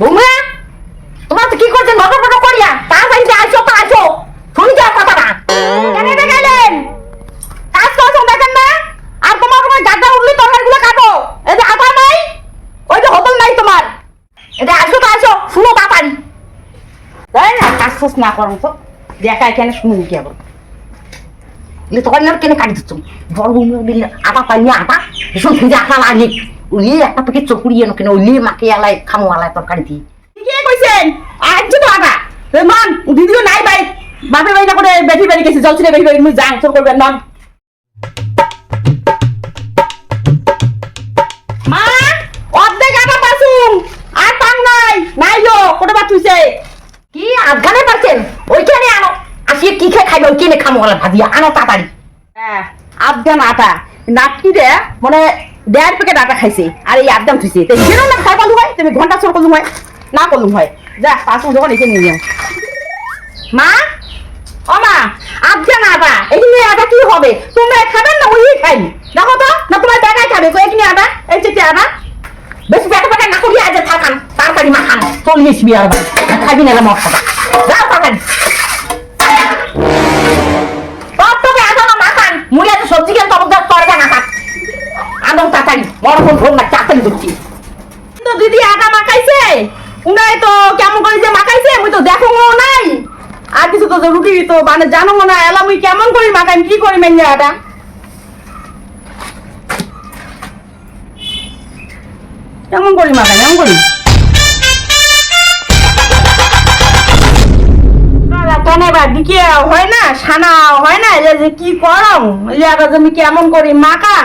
বৌমা, তোমার তো কি করছেন? ঘটর করিয়া? তাড়াতাড়ি আসো তো আসো শুনি যাওয়ার কথা কেন গেলেন কাজ করছ দেখেন না? আর তোমার তোমার গাড্ডা উঠলি তরকারিগুলো কাটো এই যে আটা নাই, ওই যে হোটেল নাই তোমার। এটা আসো তো আসো শুনো তাড়াতাড়ি। তাই না, কাজ ফাজ না করো তো। দেখা এখানে শুনুন কি আবার তখন কেন কাটি দিচ্ছ? বড় বউ দিলে আটা পাইনি আটা? ভীষণ ফিজে আটা লাগে। ওই একটা প্যাকেট চকুড়িয়ে কেন ওই মাকে আলাই খামো আলাই তরকারি দিয়ে। ঠিকই কইছেন আজ তো আটা এ মান দিদিও নাই বাই বাপে বাই না করে বেটি বাড়ি গেছে জল ছিঁড়ে বেটি বাড়ি মুই যাই তোর করবেন নন মা অর্ধেক আটা পাসুম আর পাং নাই। নাই লো কোটা বা তুইছে কি আফগানে পারছেন ওইখানে আনো। আসিয়ে কি খেয়ে খাইবে ওইখানে খামো আলাই ভাজিয়া আনো তাড়াতাড়ি। হ্যাঁ আফগান আটা। নাটকি রে মানে দেড় প্যাকেট আটা খাইছে, আর এই আফগান থুইছে তো না খাই পালু হয় তুমি ঘণ্টা চোর করলুম হয়, না করলুম হয়। যা পাসুম যখন এসে নিয়ে যাও মা? ও মা আফগান আটা এখানে আটা কি হবে? তোমরা খাবেন না ওই খাই দেখো তো, না তোমার বেটাই খাবে, কই এখানে আটা এই চেটে আটা বেশি পেটে পেটে না করিয়া আজ থাকান, তাড়াতাড়ি মাখান। চল্লিশ বিয়ার খাবি না মশলা যাও তাড়াতাড়ি। ফোন না তাড়াতাড়ি ধরছি। তো দিদি আটা মাখাইছে? উনাই তো কেমন করে যে মাখাইছে? মুই তো দেখো নাই। আর কিছু তো রুটি তো মানে জানো না এলা মুই কেমন করি মাখাই কি করি মেন আটা? কেমন করি মাখাই কেমন করি? কেন দিকে হয় না সানা হয় না যে কি করম? আটা তুমি কেমন করি মাখাং?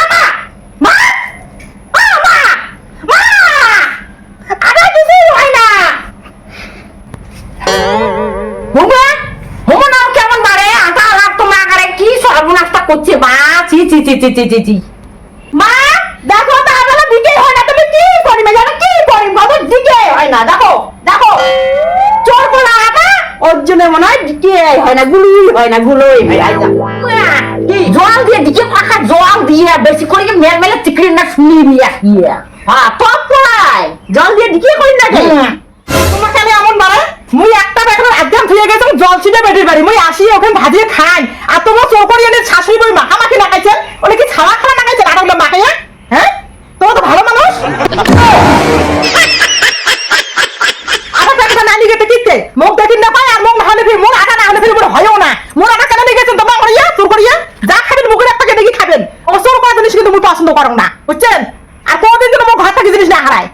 আমা! মা! মা করছে বা চি চি চি চি চি চি চি মা, দেখো তো আটা হয় না। তুমি কি করি মা জানো? কি করি বাবু দিকে হয় না। দেখো। ওর জন্য মনে হয় দিকে হয় না গুলুই হয় না গুলোই হয় জল দিয়ে দিকে পাখা জল দিয়ে বেশি করে কি মেল মেলে চিকড়ি না শুনি দিয়ে হ্যাঁ জল দিয়ে দিকে করি না কেন? তোমাকে আমি এমন বারে মুই একটা বেটা একদম ফিরে গেছে জল ছিটে বেটির বাড়ি মুই আসি ওখানে ভাজিয়ে খাই। আর তোমার চৌকরি এনে শাশুড়ি বই মাখামাখি লাগাইছে ওটা কি ছাড়া খাড়া লাগাইছে আটাগুলো মাখাইয়া হ্যাঁ তোমার তো ভালো মানুষ আটা প্যাকেটটা না নিয়ে কিনতে মুখ দেখিন না পায় আর মুখ না হলে ফির মোর আটা না হলে ফির মোর হয়ও না মোর আটা কেন নিয়ে গেছেন তোমার করিয়া তোর করিয়া যা খাবেন মুখের একটা কেটে কি খাবেন ও চোর করা জিনিস কিন্তু মুই পছন্দ করো না বুঝছেন আর কোনদিন যেন মোর ঘর থেকে জিনিস না হারায়।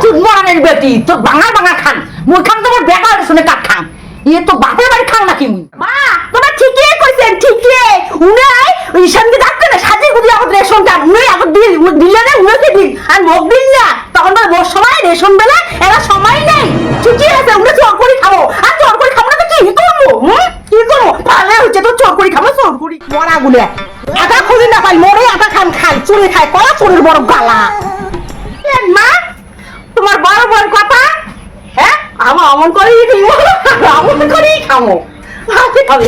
তুই মরানের বেটি, তোর বাঙাল বাঙাল খান। মুই খান তোমার বেকার শুনে কাক খান ইয়ে তো বাপের বাড়ি খান নাকি মুই? মা, তোমার ঠিকই কইছেন ঠিকই। উনাই সঙ্গে যাচ্ছে না সাজি গুজি আগত রেশনটা উনাই আগত দিয়ে দিলে না উনাকে দিন আর মোক দিন না। তখন তো মোর সময়, রেশন বেলা এরা সময় নেই। ঠিকই আছে উনি চোর খাব। আর চোর খাব না তো কি? করব? কি করব? ভালো হচ্ছে তো চোর খাব, চোর করি। মরা গুলে। আটা খুঁজি না পাই, মরে আটা খান, খাই চুরি খাই, কলা চোরের বড় গালা। দেখ মা, তোমার বড় বড় কথা? হ্যাঁ? আমা অমন করেই খাইবো। আমন করেই খামো। হাতে খাবে।